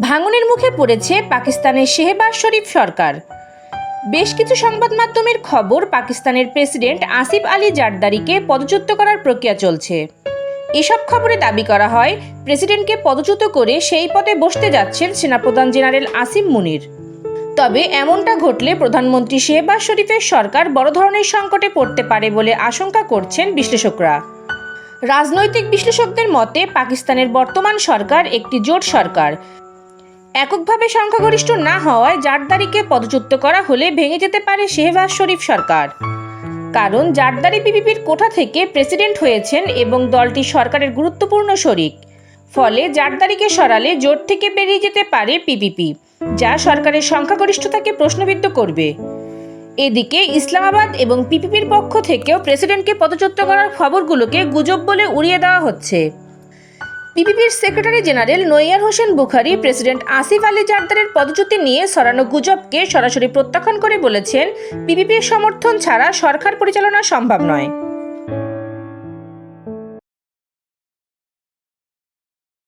ভাঙনের মুখে পড়েছে পাকিস্তানের শেহবাজ শরীফ সরকার। বেশ কিছু সংবাদ মাধ্যমের খবর পাকিস্তানের প্রেসিডেন্ট আসিফ আলী জারদারিকে পদচ্যুত করার প্রক্রিয়া চলছে। এসব খবরে দাবি করা হয়, প্রেসিডেন্টকে পদচ্যুত করে সেই পদে বসতে যাচ্ছেন সেনাপ্রধান জেনারেল আসিম মুনির। তবে এমনটা ঘটলে প্রধানমন্ত্রী শেহবাজ শরীফের সরকার বড় ধরনের সংকটে পড়তে পারে বলে আশঙ্কা করছেন বিশ্লেষকরা। রাজনৈতিক বিশ্লেষকদের মতে, পাকিস্তানের বর্তমান সরকার একটি জোট সরকার। এককভাবে সংখ্যাগরিষ্ঠ না হওয়ায় জারদারিকে পদচ্যুত করা হলে ভেঙে যেতে পারে শেহবাজ শরীফ সরকার। কারণ জারদারি পিপিপির কোঠা থেকে প্রেসিডেন্ট হয়েছেন এবং দলটি সরকারের গুরুত্বপূর্ণ শরিক। ফলে জারদারিকে সরালে জোট থেকে বেরিয়ে যেতে পারে পিপিপি যা সরকারের সংখ্যাগরিষ্ঠতাকে প্রশ্নবিদ্ধ করবে। এদিকে ইসলামাবাদ এবং পিপিপির পক্ষ থেকেও প্রেসিডেন্টকে পদচ্যুত করার খবরগুলোকে গুজব বলে উড়িয়ে দেওয়া হচ্ছে। পিপিপির secretary general Nayyar Hussain Bukhari, president Asif Ali জারদারের পদচ্যুতি নিয়ে সরানো গুজবকে সরাসরি প্রত্যাখ্যান করে বলেছেন পিপিপির সমর্থন ছাড়া সরকার পরিচালনা সম্ভব নয়।